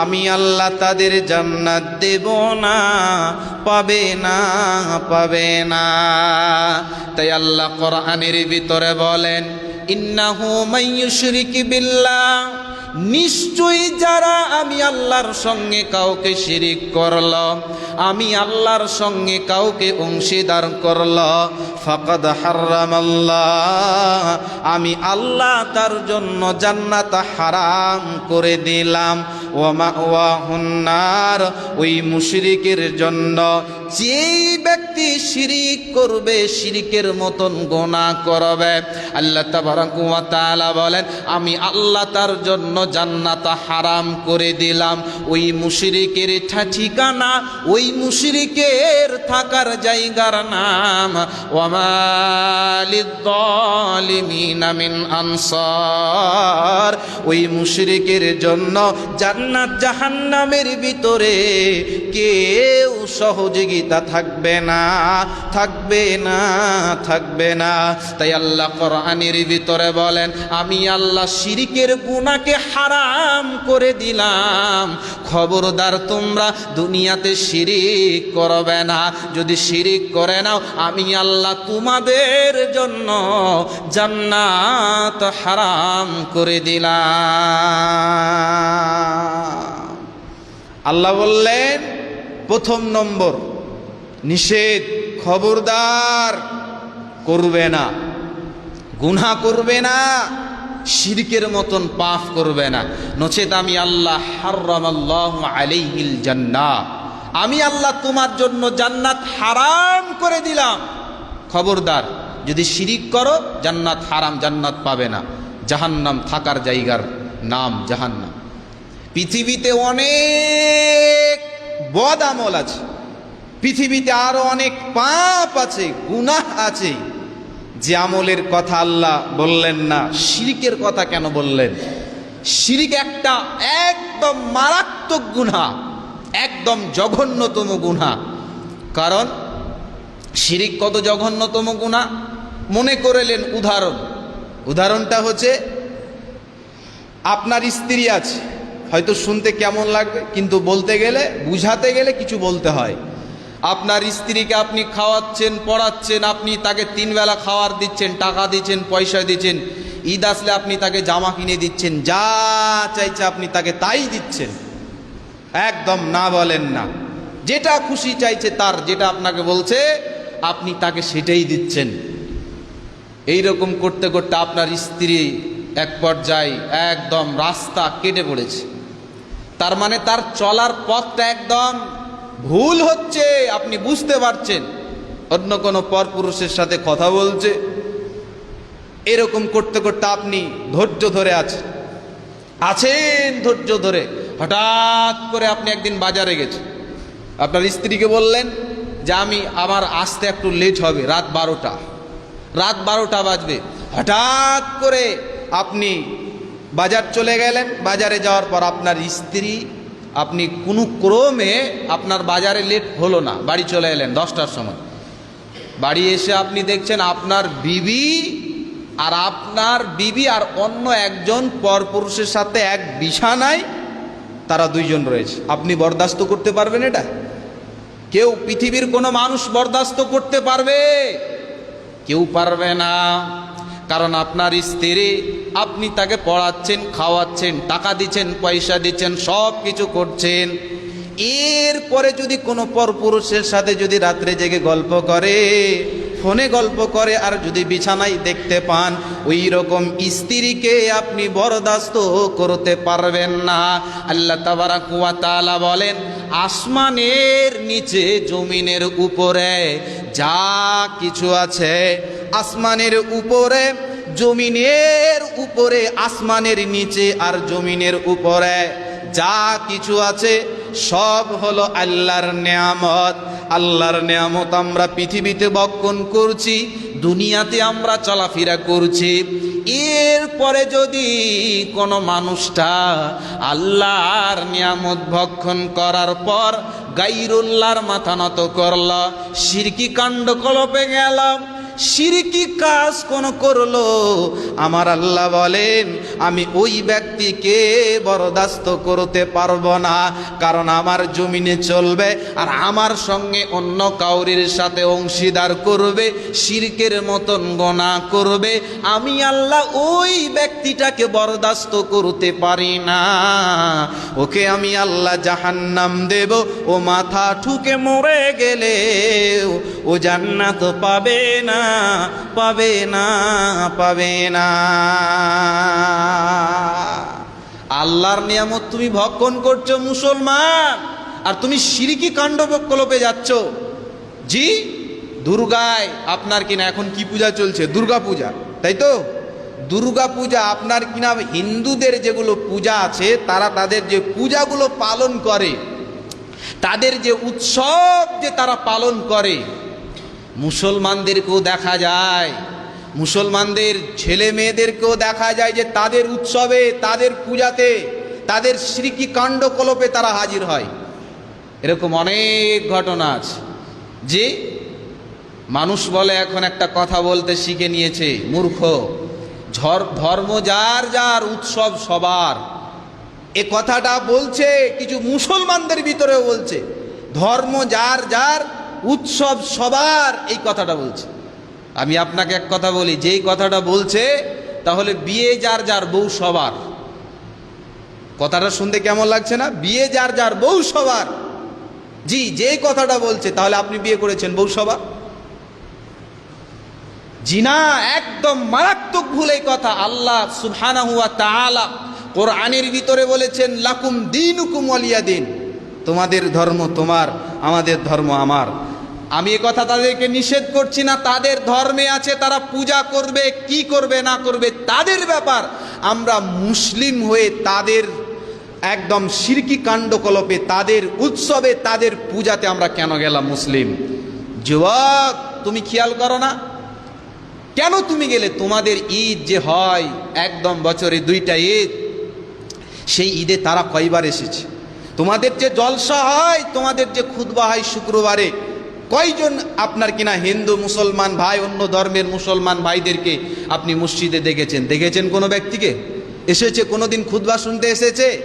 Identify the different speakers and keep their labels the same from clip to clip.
Speaker 1: আমি আল্লাহ তাদের জান্নাত দেব না, পাবে না পাবে না। তাই আল্লাহ কোরআনের ভিতরে বলেন, ইন্নাহু মাইয়ুশরিক বিল্লাহ। নিশ্চয়ই যারা আমি আল্লাহর সঙ্গে কাউকে শিরিক করল, আমি আল্লাহর সঙ্গে কাউকে অংশীদার করল, ফাকাদ হারাম আল্লাহ আমি আল্লাহ তার জন্য জান্নাত হারাম করে দিলাম। ওমা ওয়াহুন্নার ওই মুশরিকের জন্য যেই ব্যক্তি শিরিক করবে, শিরিকের মতন গোনা করবে। আল্লাহ তাআলা বলেন, আমি আল্লাহ তার জন্য জান্নাত হারাম করে দিলাম। ওই মুশরিকের ঠিকানা ওই মুশরিকের থাকার জায়গার নাম ওয়ামালিদ্দালিমিনা মিন আনসার। ওই মুশরিকের জন্য জান্নাত জাহান্নামের ভিতরে কেউ সহযোগিতা থাকবে না। থাকবে না থাকবে না। তাই আল্লাহ কোরআনের ভিতরে বলেন, আমি আল্লাহ শিরিকের গুণাকে হারাম করে দিলাম। খবরদার তোমরা দুনিয়াতে শিরিক করবে না। যদি শিরিক করে নাও, আমি আল্লাহ তোমাদের জন্য জান্নাত হারাম করে দিলাম। আল্লাহ বললেন, প্রথম নম্বর নিষেধ খবরদার করবে না গুনা করবে না, শিরকের মতন পাপ করবে না। নচেত আমি আল্লাহ হারাম আল্লাহ আলাইহিল জান্নাহ। আমি আল্লাহ তোমার জন্য জান্নাত হারাম করে দিলাম। খবরদার, যদি শিরিক করো, জান্নাত হারাম, জান্নাত পাবে না। জাহান্নাম থাকার জায়গার নাম জাহান্নাম। পৃথিবীতে অনেক বদ আমল আছে। পৃথিবীতে আরও অনেক পাপ আছে, গুনাহ আছে। যে আমলের কথা আল্লাহ বললেন না, শিরিকের কথা কেন বললেন? শিরিক একটা একদম মারাত্মক গুনাহ, একদম জঘন্যতম গুনাহ। কারণ শিরিক কত জঘন্যতম গুনাহ? মনে করেলেন উদাহরণ। উদাহরণটা হচ্ছে, আপনার স্ত্রী আছে, হয়তো শুনতে কেমন লাগবে, কিন্তু বলতে গেলে, বুঝাতে গেলে কিছু বলতে হয়। আপনার স্ত্রীকে আপনি খাওয়াচ্ছেন, পড়াচ্ছেন, আপনি তাকে তিন বেলা খাওয়ার দিচ্ছেন, টাকা দিচ্ছেন, পয়সা দিচ্ছেন, ঈদ আসলে আপনি তাকে জামা কিনে দিচ্ছেন, যা চাইছে আপনি তাকে তাই দিচ্ছেন। একদম না বলেন না। যেটা খুশি চাইছে তার, যেটা আপনাকে বলছে, আপনি তাকে সেটাই দিচ্ছেন। এই রকম করতে করতে আপনার স্ত্রী এক পর্যায়ে একদম রাস্তা কেটে পড়েছে। তার মানে তার চলার পথটা একদম ভুল হচ্ছে, আপনি বুঝতে পারছেন। অন্য কোনো পরপুরুষের সাথে কথা বলছে। এরকম করতে করতে আপনি ধৈর্য ধরে আছেন। আছেন ধৈর্য ধরে। হঠাৎ করে আপনি একদিন বাজারে গেছেন। আপনার স্ত্রীকে বললেন যে, আমি আমার আসতে একটু লেট হবে, রাত বারোটা। রাত বারোটা বাজবে। হঠাৎ করে আপনি বাজার চলে গেলেন। বাজারে যাওয়ার পর আপনার স্ত্রী আপনি কোনো ক্রমে আপনার বাজারে লেট হলো না। বাড়ি চলে এলেন দশটার সময়। বাড়ি এসে আপনি দেখছেন আপনার বিবি আর আপনার বিবি আর অন্য একজন পরপুরুষের সাথে এক বিছানায় তারা দুইজন রয়েছে। আপনি বরদাস্ত করতে পারবেন এটা? কেউ পৃথিবীর কোনো মানুষ বরদাস্ত করতে পারবে? কেউ পারবে না। কারণ আপনার স্ত্রী আপনি তাকে পড়াচ্ছেন, খাওয়াচ্ছেন, টাকা দিচ্ছেন, পয়সা দিচ্ছেন, সব কিছু করছেন। এরপরে যদি কোনো পরপুরুষের সাথে যদি রাত্রে জেগে গল্প করে, ফোনে গল্প করে আর যদি বিছানায় দেখতে পান ওই রকম স্ত্রীকে আপনি বরদাস্ত করতে পারবেন না। আল্লাহ তাবারাক ওয়া তাআলা বলেন, আসমানের নিচে, জমিনের উপরে যা কিছু আছে আসমানের উপরে, জমিনের উপরে, আসমানের নিচে আর জমিনের উপরে। যা কিছু আছে সব হলো আল্লাহর নেয়ামত। আল্লাহর নেয়ামত আমরা পৃথিবীতে বক্ষণ করছি দুনিয়াতে আমরা চলাফেরা করছি। এরপরে যদি কোনো মানুষটা আল্লাহর নিয়ামত ভক্ষণ করার পর গাইরুল্লাহর মাথা নত করল, সিরকি কাণ্ড কলপে গেল সিরিকি কাজ কোন করল? আমার আল্লাহ বলেন, আমি ওই ব্যক্তিকে বরদাস্ত করতে পারব না, কারণ আমার জমিনে চলবে আর আমার সঙ্গে অন্য কাউরির সাথে অংশীদার করবে শিরকের মতন গনা করবে। আমি আল্লাহ ওই ব্যক্তিটাকে বরদাস্ত করতে পারি না। ওকে আমি আল্লাহ জাহান্নাম দেব, ও মাথা ঠুকে মরে গেলে ও জান্নাত পাবে না। পাবে না পাবে না। আল্লাহর নিয়ামত তুমি ভক্ষণ করছ, মুসলমান। আর তুমি সিরিকি কাণ্ড কলপে যাচ্ছ। জি, দুর্গায় আপনার কিনা এখন কি পূজা চলছে? দুর্গা পূজা, তাই তো? দুর্গা পূজা আপনার কিনা হিন্দুদের যেগুলো পূজা আছে, তারা তাদের যে পূজাগুলো পালন করে, তাদের যে উৎসব যে তারা পালন করে মুসলমানদেরকেও দেখা যায়। মুসলমানদের ছেলে মেয়েদেরকেও দেখা যায় যে তাদের উৎসবে, তাদের পূজাতে, তাদের শ্রীকি কাণ্ডকলপে তারা হাজির হয়। এরকম অনেক ঘটনা আছে যে মানুষ বলে, এখন একটা কথা বলতে শিখে নিয়েছে, মূর্খ। ধর্ম যার যার, উৎসব সবার। এ কথাটা বলছে, কিছু মুসলমানদের ভিতরেও বলছে। ধর্ম যার যার উৎসব সবার এই কথাটা বলছে। আমি আপনাকে এক কথা বলি, যেই কথাটা বলছে, তাহলে বিয়ে যার যার বউ সবার। কথাটা শুনতে কেমন লাগছে না? বিয়ে যার যার বউ সবার। জি, যেই কথাটা বলছে, তাহলে আপনি বিয়ে করেছেন বউ সবার। জিনা একদম মারাত্মক ভুল এই কথা। আল্লাহ সুবহানাহু ওয়া তাআলা কোরআনের ভিতরে বলেছেন, লাকুম দিনুকুম ওয়ালিয়া দিন তোমাদের ধর্ম তোমার, আমাদের ধর্ম আমার। আমি এ কথা তাদেরকে নিষেধ করছি না, তাদের ধর্মে আছে, তারা পূজা করবে, কি করবে, না করবে, তাদের ব্যাপার। আমরা মুসলিম হয়ে তাদের একদম সিরকি কাণ্ডকলপে, তাদের উৎসবে, তাদের পূজাতে আমরা কেন গেলাম মুসলিম? যুবক তুমি খেয়াল করো না। কেন তুমি গেলে? তোমাদের ঈদ যে হয়, একদম বছরে দুইটা ঈদ, সেই ঈদে তারা কয়বার এসেছে? তোমাদের যে জলসা হয়, তোমাদের যে খুদবা হয় শুক্রবারে কয়জন আপনার কিনা হিন্দু, মুসলমান ভাই, অন্য ধর্মের মুসলমান ভাইদেরকে আপনি মসজিদে দেখেছেন? দেখেছেন কোনো ব্যক্তিকে? এসেছে কোনো দিন খুদবা শুনতে এসেছে?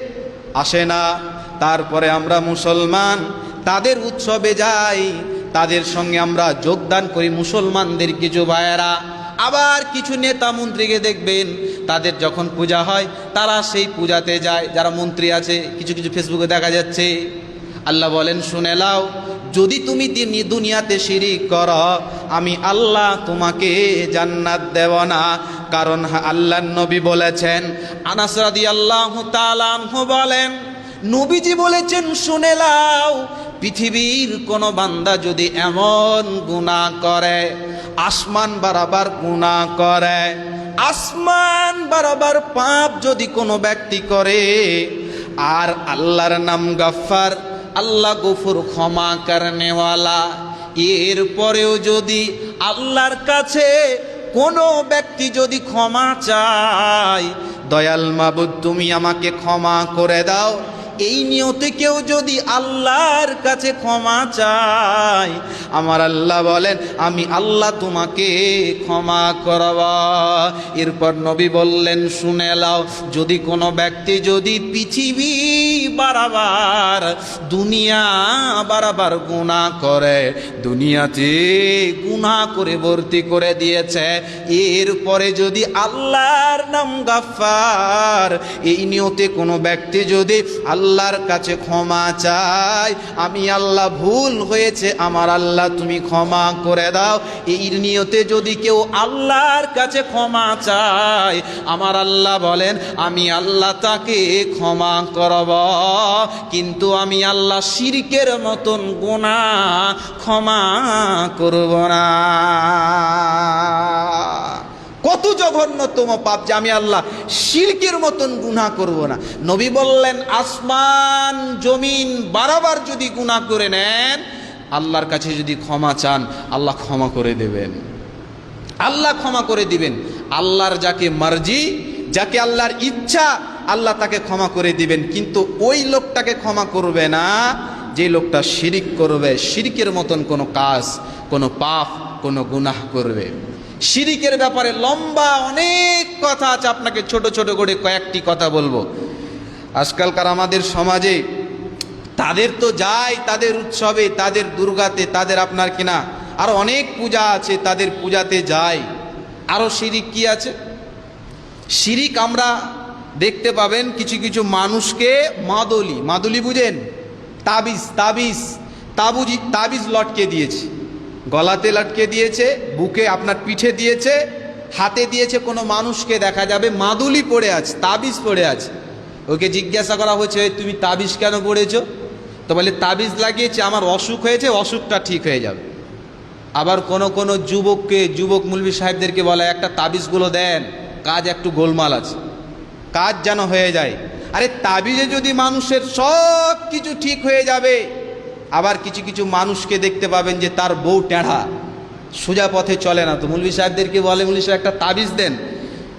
Speaker 1: আসে না। তারপরে আমরা মুসলমান, তাদের উৎসবে যাই, তাদের সঙ্গে আমরা যোগদান করি মুসলমানদের কিছু ভাইয়েরা। আবার কিছু নেতা মন্ত্রীকে দেখবেন, তাদের যখন পূজা হয়, তারা সেই পূজাতে যায়। যারা মন্ত্রী আছে, কিছু কিছু ফেসবুকে দেখা যাচ্ছে। আল্লাহ বলেন, শুনে লাও যদি তুমি দিন- দুনিয়াতে শিরিক কর, আমি আল্লাহ তোমাকে জান্নাত দেব না। কারণ আল্লাহ নবী বলেছেন, আনাস রাদিয়াল্লাহু তাআলা আনহু বলেন, নবীজি বলেছেন, শুনে লাও পৃথিবীর কোন বান্দা যদি এমন গুনাহ করে, আসমান বারাবার গুনাহ করে, আসমান বারাবার পাপ যদি কোনো ব্যক্তি করে, আর আল্লাহর নাম গাফার আল্লাহ গফুর ক্ষমা করনেওয়ালা। এরপরেও যদি আল্লাহর কাছে কোনো ব্যক্তি যদি ক্ষমা চায়, দয়াল মাবুদ, তুমি আমাকে ক্ষমা করে দাও। এই নিয়তে কেউ যদি আল্লাহর কাছে ক্ষমা চায়, আমার আল্লাহ বলেন, আমি আল্লাহ তোমাকে ক্ষমা করব। এরপর নবী বললেন, শুনে লাও যদি কোনো ব্যক্তি যদি পৃথিবী বারাবার, দুনিয়া বারাবার গুণা করে, দুনিয়াতে গুণা করে ভর্তি করে দিয়েছে, এরপরে যদি আল্লাহর নাম গাফার এই নিয়তে কোনো ব্যক্তি যদি আল্লাহর কাছে ক্ষমা চাই। আমি আল্লাহ ভুল হয়েছে, আমার আল্লাহ তুমি ক্ষমা করে দাও। এই নিয়তে যদি কেউ আল্লাহর কাছে ক্ষমা চায়, আমার আল্লাহ বলেন, আমি আল্লাহ তাকে ক্ষমা করব। কিন্তু আমি আল্লাহ শিরকের মতন গোনা ক্ষমা করব না। জঘন্যতম পাপ যে আমি আল্লাহ শিরকের মতন গুনাহ করব না। নবী বললেন, আসমান, জমিন বারাবার যদি গুনাহ করে নেন, আল্লাহর কাছে যদি ক্ষমা চান, আল্লাহ ক্ষমা করে দেবেন। আল্লাহ ক্ষমা করে দিবেন। আল্লাহর যাকে মার্জি, যাকে আল্লাহর ইচ্ছা, আল্লাহ তাকে ক্ষমা করে দিবেন। কিন্তু ওই লোকটাকে ক্ষমা করবে না, যে লোকটা শিরিক করবে, শিরিকের মতন কোনো কাজ, কোনো পাপ, কোনো গুনাহ করবে। শিরিকের ব্যাপারে লম্বা অনেক কথা আছে, আপনাকে ছোট ছোট করে কয়েকটি কথা বলব। আজকালকার আমাদের সমাজে তাদের তো যায় তাদের উৎসবে, তাদের দুর্গাতে, তাদের আপনার কিনা আর অনেক পূজা আছে, তাদের পূজাতে যায় আরও শিরিক কি আছে? শিরিক আমরা দেখতে পাবেন কিছু কিছু মানুষকে মাদলি। মাদলি বুঝেন? তাবিজ তাবিজ, তাবুজি, তাবিজ লটকে দিয়েছে। গলাতে লটকে দিয়েছে, বুকে আপনার পিঠে দিয়েছে, হাতে দিয়েছে কোনো মানুষকে দেখা যাবে, মাদুলি পড়ে আছে, তাবিজ পড়ে আছে। ওকে জিজ্ঞাসা করা হয়েছে, "এই, তুমি তাবিজ কেন পড়েছো? তো বলে, তাবিজ লাগিয়েছে, আমার অসুখ হয়েছে, অসুখটা ঠিক হয়ে যাবে। আবার কোন কোন যুবককে, যুবক মুলবি সাহেবদেরকে বলে, একটা তাবিজগুলো দেন, কাজ একটু গোলমাল আছে, কাজ যেন হয়ে যায়। আরে, তাবিজে যদি মানুষের সব কিছু ঠিক হয়ে যাবে আবার কিছু কিছু মানুষকে দেখতে পাবেন যে তার বউ টেঁড়া। সোজা পথে চলে না তো। মুলবি সাহেবদেরকে বলে মুলবি সাহেব, একটা তাবিজ দেন।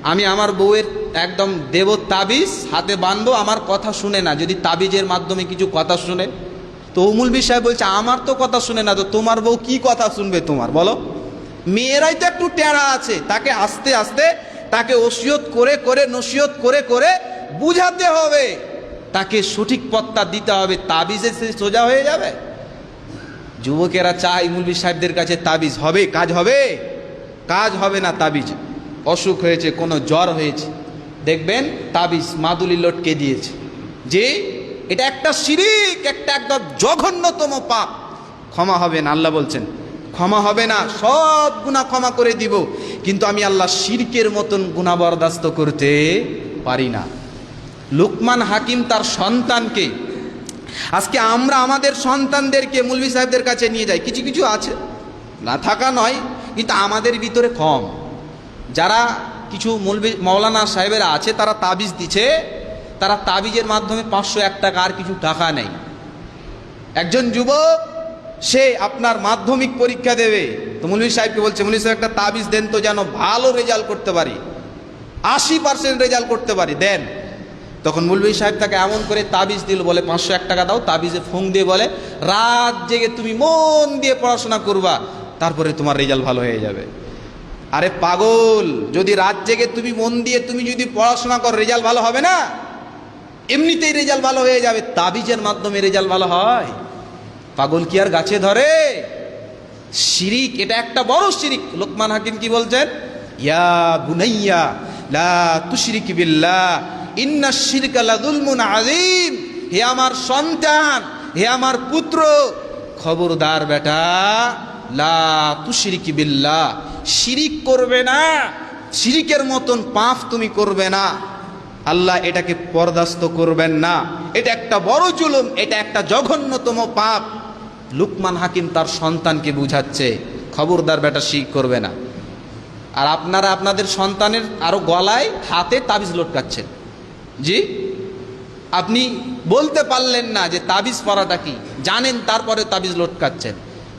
Speaker 1: আমি আমার বউয়ের একদম দেব তাবিজ, হাতে বাঁধবো, আমার কথা শুনে না। যদি তাবিজের মাধ্যমে কিছু কথা শুনে। তো উমুল সাহেব বলছে, আমার তো কথা শুনে না তো, তোমার বউ কি কথা শুনবে তোমার? বলো। মেয়েরাই তো একটু টেঁড়া আছে। তাকে আস্তে আস্তে তাকে ওসিয়ত করে করে নসিয়ত করে করে বুঝাতে হবে। তাকে সঠিক পত্তা দিতে হবে, তাবিজে সে সোজা হয়ে যাবে? যুবকেরা চায় মুলবি সাহেবদের কাছে তাবিজ হবে, কাজ হবে? কাজ হবে না তাবিজ। অসুখ হয়েছে, কোনো জ্বর হয়েছে। দেখবেন তাবিজ মাদুলি লটকে দিয়েছে। যে, এটা একটা শিরিক, একটা একদম জঘন্যতম পাপ। ক্ষমা হবে না, আল্লাহ বলছেন। ক্ষমা হবে না, সব গুণা ক্ষমা করে দিব। কিন্তু আমি আল্লাহ শিরকের মতন গুণা বরদাস্ত করতে পারি না। লুকমান হাকিম তার সন্তানকে। আজকে আমরা আমাদের সন্তানদেরকে মুলবি সাহেবদের কাছে নিয়ে যাই। কিছু কিছু আছে। না থাকা নয়, কিন্তু আমাদের ভিতরে কম। যারা কিছু মুলবি মৌলানা সাহেবেরা আছে, তারা তাবিজ দিচ্ছে তারা তাবিজের মাধ্যমে পাঁচশো এক টাকা আর কিছু টাকা নেই একজন যুবক, সে আপনার মাধ্যমিক পরীক্ষা দেবে। তো মুলবি সাহেবকে বলছে, মুলবি সাহেব, একটা তাবিজ দেন তো যেন ভালো রেজাল্ট করতে পারি। আশি পার্সেন্ট রেজাল্ট করতে পারি। দেন। তখন মুলবি সাহেব তাকে এমন করে তাবিজ দিল, বলে, পাঁচশো এক টাকা দাও। তাবিজে ফোন দিয়ে বলে, রাত জেগে তুমি মন দিয়ে পড়াশোনা করবা, তারপরে তোমার রেজাল্ট ভালো হয়ে যাবে। আরে পাগল, যদি রাত জেগে তুমি মন দিয়ে তুমি যদি পড়াশোনা করো, রেজাল্ট ভালো হবে না? এমনিতেই রেজাল্ট ভালো হয়ে যাবে, তাবিজের মাধ্যমে রেজাল্ট ভালো হয়। পাগল কি আর গাছে ধরে? শিরিক, এটা একটা বড় শিরিক। লোকমান হাকিম কি বলছেন? ইয়া বুনাইয়া লা তুশরিক বিল্লাহ। ইন্না শিরকা লাযুলমুন আযীম। হে আমার সন্তান, হে আমার পুত্র, খবরদার বেটা, লা তুশরিক বিল্লাহ। শিরিক করবে না, শিরিকের মতন পাপ তুমি করবে না। আল্লাহ এটাকে পর্দাস্ত করবেন না। এটা একটা বড় জুলুম, এটা একটা জঘন্যতম পাপ। লুকমান হাকিম তার সন্তানকে বুঝাচ্ছে, খবরদার বেটা শিখ করবে না। আর আপনারা আপনাদের সন্তানের আরও গলায়, হাতে তাবিজ লটকাচ্ছেন। জি? আপনি বলতে পারলেন না যে তাবিজ পরাটা কি। জানেন তারপরে তাবিজ লটকাচ্ছেন।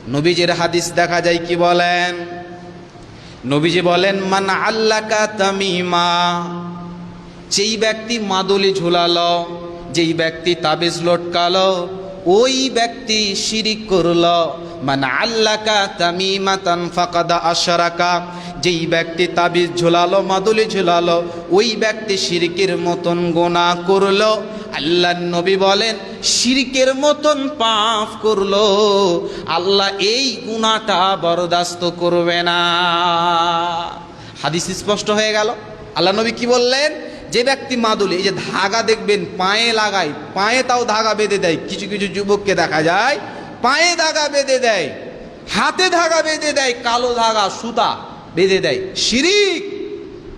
Speaker 1: নবীজের হাদিস দেখা যায় কি বলেন? নবীজি বলেন, মান আল্লাকা তামিমা। যেই ব্যক্তি মাদুলি ঝুলালো, যেই ব্যক্তি তাবিজ লটকালো, ওই ব্যক্তি শিরিক করল। মানে আল্লাকা তামিমাতান ফাকাদা আশরাকা। যেই ব্যক্তি তাবিজ ঝুলালো, মাদুলি ঝুলালো, ওই ব্যক্তি শিরিকের মতন গোনা করল। আল্লাহ নবী বলেন, শিরিকের মতন পাপ করল। আল্লাহ এই গুণাটা বরদাস্ত করবে না। হাদিস স্পষ্ট হয়ে গেল। আল্লাহ নবী কি বললেন? যে ব্যক্তি মাদুলি, এই যে ধাগা দেখবেন, পায়ে লাগায়, পায়ে তাও ধাগা বেঁধে দেয়। কিছু কিছু যুবককে দেখা যায়, পায়ে ধাগা বেঁধে দেয়, হাতে ধাগা বেঁধে দেয়, কালো ধাগা, সুতা। বেঁধে দেয়। শিরিক!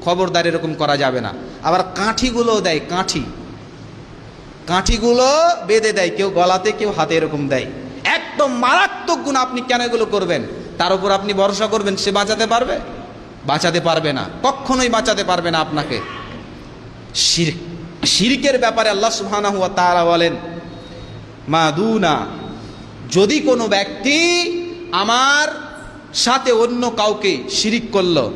Speaker 1: খবরদার এরকম করা যাবে না। আবার কাঠিগুলো দেয়, কাঠি। কাঠিগুলো বেঁধে দেয়, কেউ গলাতে, কেউ হাতে এরকম দেয়। একদম মারাত্মক গুণ আপনি কেন এগুলো করবেন? তার উপর আপনি ভরসা করবেন, সে বাঁচাতে পারবে? বাঁচাতে পারবে না। কখনোই বাঁচাতে পারবে না আপনাকে। শির শিরকের ব্যাপারে আল্লাহ সুবহানাহু ওয়া তাআলা বলেন মাদুনা যদি কোনো ব্যক্তি আমার সাথে অন্য কাউকে শিরিক করল।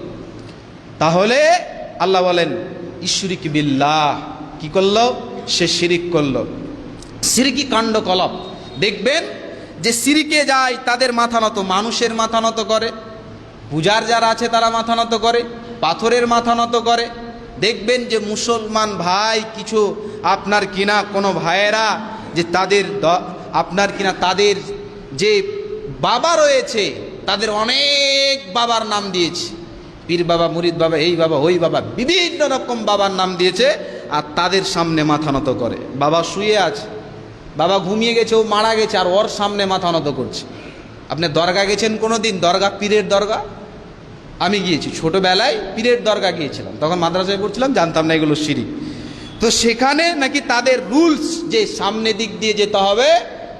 Speaker 1: তাহলে আল্লাহ বলেন ঈশ্বরিক বিল্লাহ। কি করল? সে শিরিক করল। সিরিকি কাণ্ড কলপ দেখবেন যে সিরিকে যায়, তাদের মাথা নত, মানুষের মাথা নত করে। পূজার যারা আছে, তারা মাথা নত করে। পাথরের মাথা নত করে। দেখবেন যে মুসলমান ভাই কিছু আপনার কিনা, কোনো ভাইয়েরা যে তাদের আপনার কিনা তাদের যে বাবা রয়েছে তাদের অনেক বাবার নাম দিয়েছে। পীর বাবা, মুরিদ বাবা, এই বাবা, ওই বাবা, বিভিন্ন রকম বাবার নাম দিয়েছে আর তাদের সামনে মাথা নত করে। বাবা শুয়ে আছে, বাবা ঘুমিয়ে গেছে, ও মারা গেছে, আর ওর সামনে মাথা নত করছে। আপনি দরগা গেছেন কোনো দিন দরগা পীরের দরগা? আমি গিয়েছি, ছোটোবেলায় পীরের দরগা গিয়েছিলাম। তখন মাদ্রাসায় পড়ছিলাম, জানতাম না এগুলো সিঁড়ি তো সেখানে নাকি তাদের রুলস যে সামনে দিক দিয়ে যেতে হবে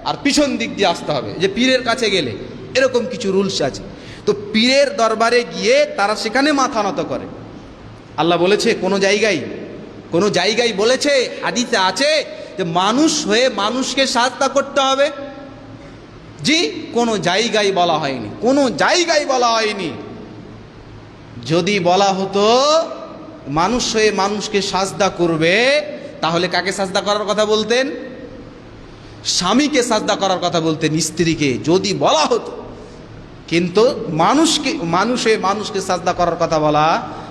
Speaker 1: আর পিছন দিক দিয়ে আসতে হবে, যে পীরের কাছে গেলে। এরকম কিছু রুলস আছে। তো পীরের দরবারে গিয়ে তারা সেখানে মাথা নত করে। আল্লাহ বলেছে, কোনো জায়গায় কোনো জায়গায় বলেছে, হাদিসে আছে যে মানুষ হয়ে মানুষকে সাজতা করতে হবে। জি, কোনো জায়গায় বলা হয়নি, কোনো জায়গায় বলা হয়নি। যদি বলা হতো, মানুষ হয়ে মানুষকে সাজদা করবে, তাহলে কাকে সাজদা করার কথা বলতেন? স্বামীকে সাজদা করার কথা বলতেন, স্ত্রীকে। যদি বলা হতো কিন্তু মানুষকে, মানুষে মানুষকে সাজদা করার কথা বলা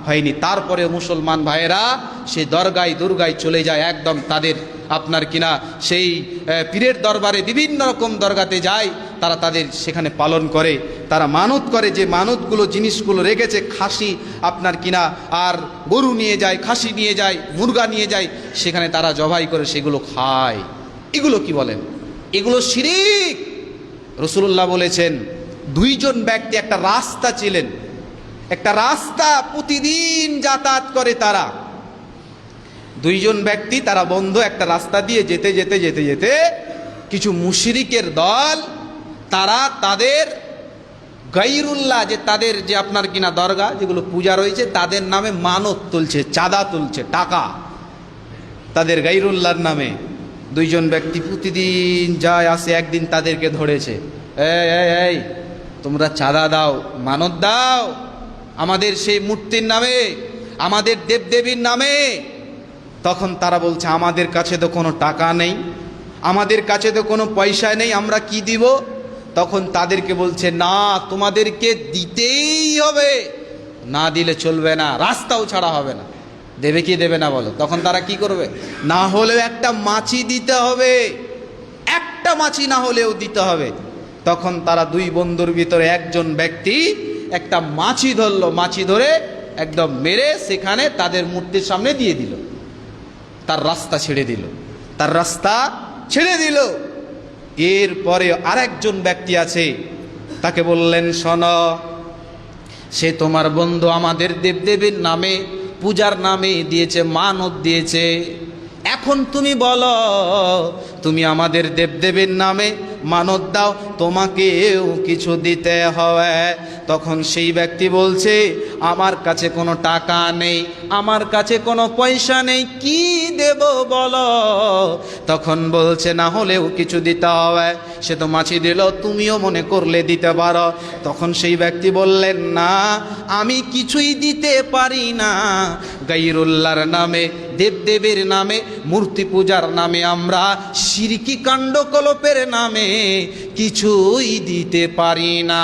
Speaker 1: হয়নি। তারপরে মুসলমান ভাইয়েরা সে দরগায়, দুর্গায় চলে যায় একদম তাদের আপনার কিনা সেই পীরের দরবারে বিভিন্ন রকম দরগাতে যায়, তারা তাদের সেখানে পালন করে। তারা মানত করে যে মানতগুলো, জিনিসগুলো রেখেছে, খাসি আপনার কিনা আর গরু নিয়ে যায়, খাসি নিয়ে যায়, মুরগা নিয়ে যায়, সেখানে তারা জবাই করে সেগুলো খায়। এগুলো কি বলেন? এগুলো শিরিক। রসুল্লাহ বলেছেন দুইজন ব্যক্তি একটা রাস্তা ছিলেন। একটা রাস্তা প্রতিদিন যাতায়াত করে তারা। দুইজন ব্যক্তি, তারা বন্ধ একটা রাস্তা দিয়ে যেতে যেতে যেতে যেতে কিছু মুশরিকের দল, তারা তাদের গাইরুল্লাহ যে তাদের যে আপনার কিনা দরগা, যেগুলো পূজা রয়েছে, তাদের নামে মানত তুলছে, চাঁদা তুলছে, টাকা। তাদের গাইরুল্লাহর নামে দুইজন ব্যক্তি প্রতিদিন যায় আসে, একদিন তাদেরকে ধরেছে। এই এই তোমরা চাঁদা দাও, মানত দাও। আমাদের সেই মূর্তির নামে, আমাদের দেবদেবীর নামে। তখন তারা বলছে, আমাদের কাছে তো কোনো টাকা নেই, আমাদের কাছে তো কোনো পয়সা নেই, আমরা কি দিব? তখন তাদেরকে বলছে, না, তোমাদেরকে দিতেই হবে। না দিলে চলবে না, রাস্তাও ছাড়া হবে না। দেবে কি দেবে না বলো? তখন তারা কি করবে? না হলেও একটা মাছি দিতে হবে। একটা মাছি না হলেও দিতে হবে। তখন তারা দুই বন্ধুর ভিতরে একজন ব্যক্তি একটা মাছি ধরলো, মাছি ধরে একদম মেরে সেখানে তাদের মূর্তির সামনে দিয়ে দিল। তার রাস্তা ছেড়ে দিল। তার রাস্তা ছেড়ে দিল। এরপরে আরেকজন ব্যক্তি আছে, তাকে বললেন, শোন, সে তোমার বন্ধু আমাদের দেবদেবীর নামে, পূজার নামে দিয়েছে, মানত দিয়েছে। এখন তুমি বলো, তুমি আমাদের দেবদেবীর নামে মানত দাও তোমাকেও কিছু দিতে হবে। তখন সেই ব্যক্তি বলছে, আমার কাছে কোনো টাকা নেই, আমার কাছে কোনো পয়সা নেই, কি দেব বলো? তখন বলছে, না হলেও কিছু দিতে হবে। সে তো মাছি দিল, তুমিও মনে করলে দিতে পারো। তখন সেই ব্যক্তি বললেন, না, আমি কিছুই দিতে পারি না। গাইরুল্লাহর নামে, দেবদেবের নামে, মূর্তি পূজার নামে আমরা সিরকি কাণ্ডকল্পের নামে কিছুই দিতে পারি না।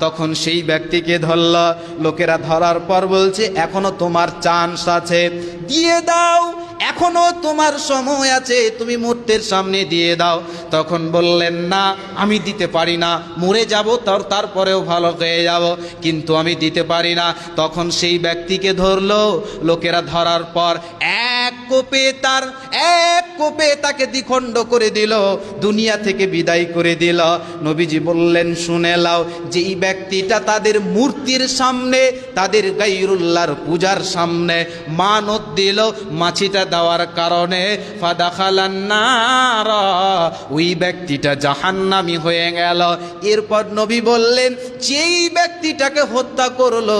Speaker 1: তখন সেই ব্যক্তিকে ধরল, লোকেরা ধরার পর বলছে, এখনও তোমার চান্স আছে। দিয়ে দাও, এখনও তোমার সময় আছে, তুমি মূর্তির সামনে দিয়ে দাও। তখন বললেন, না, আমি দিতে পারি না। মরে যাব, তার তারপরেও ভালো হয়ে যাব, কিন্তু আমি দিতে পারি না। তখন সেই ব্যক্তিকে ধরলো, লোকেরা ধরার পর এক কোপে তার, এক কোপে তাকে দ্বিখণ্ড করে দিল, দুনিয়া থেকে বিদায় করে দিল। নবীজি বললেন, শুনে লাও যেই ব্যক্তিটা তাদের মূর্তির সামনে, তাদের গাইরুল্লাহর পূজার সামনে মানত দিল, মাছিটা দেওয়ার কারণে ফাদা খালান্নার ওই ব্যক্তিটা জাহান্নামি হয়ে গেল। এরপর নবী বললেন, যেই ব্যক্তিটাকে হত্যা করল,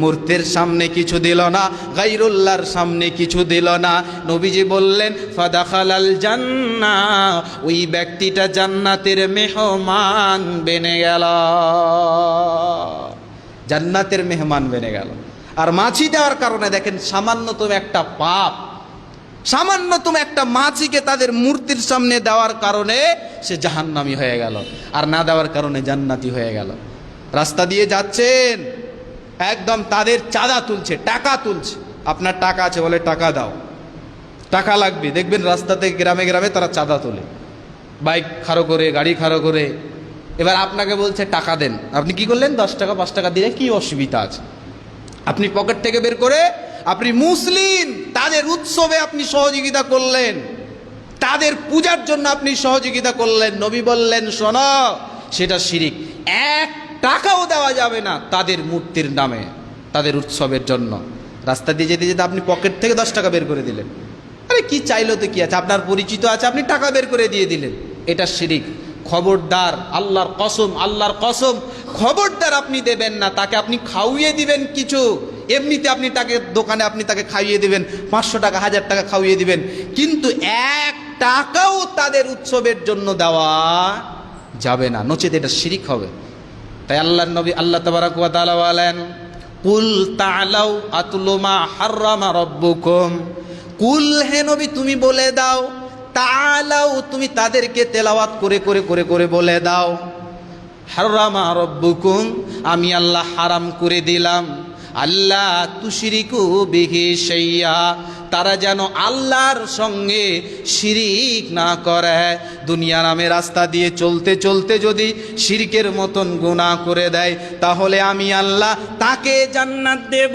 Speaker 1: মূর্তির সামনে কিছু দিল না, গাইরুল্লাহর সামনে কিছু দিল না নবীজি বললেন ফাদা খালাল জান্না। ওই ব্যক্তিটা জান্নাতের মেহমান বেনে গেল। জান্নাতের মেহমান বেনে গেল। আর মাছি দেওয়ার কারণে দেখেন, সামান্যতম একটা পাপ, সামান্যতম একটা মাছিকে তাদের মূর্তির সামনে দেওয়ার কারণে সে জাহান্নামি হয়ে গেল। আর না দেওয়ার কারণে জান্নাতি হয়ে গেল। রাস্তা দিয়ে যাচ্ছেন, একদম তাদের চাঁদা তুলছে, টাকা তুলছে। আপনার টাকা আছে বলে টাকা দাও। টাকা লাগবে। দেখবেন রাস্তাতে গ্রামে গ্রামে তারা চাঁদা তোলে। বাইক খাড়ো করে, গাড়ি খাড়ো করে। এবার আপনাকে বলছে, টাকা দেন। আপনি কি করলেন? দশ টাকা, পাঁচ টাকা দিলে কি অসুবিধা আছে? আপনি পকেট থেকে বের করে আপনি মুসলিম, তাদের উৎসবে আপনি সহযোগিতা করলেন। তাদের পূজার জন্য আপনি সহযোগিতা করলেন। নবী বললেন, শোন, সেটা শিরিক। এক টাকাও দেওয়া যাবে না তাদের মূর্তির নামে, তাদের উৎসবের জন্য। রাস্তা দিয়ে যেতে যেতে আপনি পকেট থেকে দশ টাকা বের করে দিলেন। আরে কি চাইলো তো কি আছে? আপনার পরিচিত আছে, আপনি টাকা বের করে দিয়ে দিলেন। এটা শিরিক। খবরদার, আল্লাহর কসম আল্লাহর কসম। খবরদার আপনি দেবেন না, তাকে আপনি খাওয়িয়ে দিবেন কিছু। এমনিতে আপনি তাকে, দোকানে আপনি তাকে খাইয়ে দিবেন, পাঁচশো টাকা, হাজার টাকা খাইয়ে দিবেন। কিন্তু এক টাকাও তাদের উৎসবের জন্য দেওয়া যাবে না। নচেত এটা শিরিক হবে। তাই আল্লাহ নবী আল্লাহ তাআলা বলেন, কুল তাআলাউ আতলুমা হাররামা রব্বুকুম। কুল হে নবী, তুমি বলে দাও। তাআলাউ, তুমি তাদেরকে তেলাওয়াত করে করে করে করে বলে দাও। হাররামা রব্বুকুম, আমি আল্লাহ হারাম করে দিলাম। আল্লাহ তুশিরিকু বিহি সেইয়া তারা যেন আল্লাহর সঙ্গে শিরিক না করে। দুনিয়া নামে রাস্তা দিয়ে চলতে চলতে যদি শিরিকের মতন গুনাহ করে দেয়, তাহলে আমি আল্লাহ তাকে জান্নাত দেব।